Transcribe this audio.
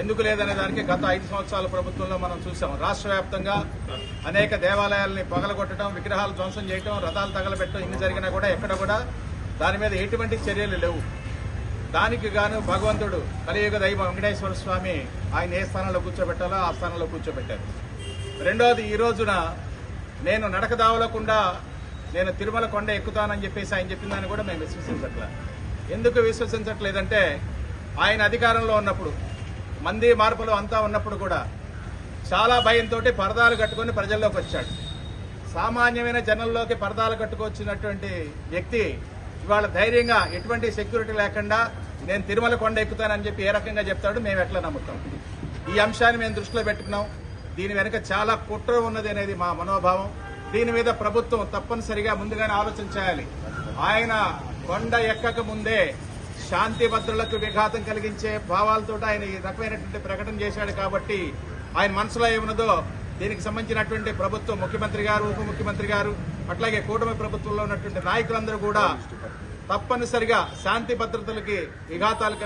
ఎందుకు లేదనే దానికి గత ఐదు సంవత్సరాల ప్రభుత్వంలో మనం చూసాం. రాష్ట్ర వ్యాప్తంగా అనేక దేవాలయాల్ని పగలగొట్టడం విగ్రహాలు ధ్వంసం చేయడం రథాలు తగలబెట్టడం ఇన్ని జరిగినా కూడా ఎక్కడ కూడా దాని మీద ఎటువంటి చర్యలు లేవు. దానికి గాను భగవంతుడు కలియుగ దైవ వెంకటేశ్వర స్వామి ఆయన ఏ స్థానంలో కూర్చోబెట్టాలో ఆ స్థానంలో కూర్చోబెట్టారు. రెండోది ఈ రోజున నేను నడక దావలకుండా నేను తిరుమల కొండ ఎక్కుతానని చెప్పేసి ఆయన చెప్పిన దాన్ని కూడా మేము విశ్వసించట్లేదు ఎందుకు విశ్వసించట్లేదంటే ఆయన అధికారంలో ఉన్నప్పుడు మంది మార్పులు అంతా ఉన్నప్పుడు కూడా చాలా భయంతో పరదాలు కట్టుకొని ప్రజల్లోకి వచ్చాడు. సామాన్యమైన జనంలోకి పరదాలు కట్టుకొచ్చినటువంటి వ్యక్తి ఇవాళ ధైర్యంగా ఎటువంటి సెక్యూరిటీ లేకుండా నేను తిరుమల కొండ ఎక్కుతానని చెప్పి ఏ రకంగా చెప్తాడు మేము ఎట్లా నమ్ముతాం? ఈ అంశాన్ని మేము దృష్టిలో పెట్టుకున్నాం. దీని వెనుక చాలా కుట్ర ఉన్నది అనేది మా మనోభావం. దీని మీద ప్రభుత్వం తప్పనిసరిగా ముందుగానే ఆలోచన చేయాలి. ఆయన కొండ ఎక్కక ముందే శాంతి భద్రతలకు విఘాతం కలిగించే భావాలతో ఆయన ఈ రకమైనటువంటి ప్రకటన చేశాడు కాబట్టి ఆయన మనసులో ఏమున్నదో దీనికి సంబంధించినటువంటి ప్రభుత్వం ముఖ్యమంత్రి గారు ఉప ముఖ్యమంత్రి గారు అట్లాగే కూటమి ప్రభుత్వంలో ఉన్నటువంటి నాయకులందరూ కూడా తప్పనిసరిగా శాంతి భద్రతలకి విఘాతాలు కలిగి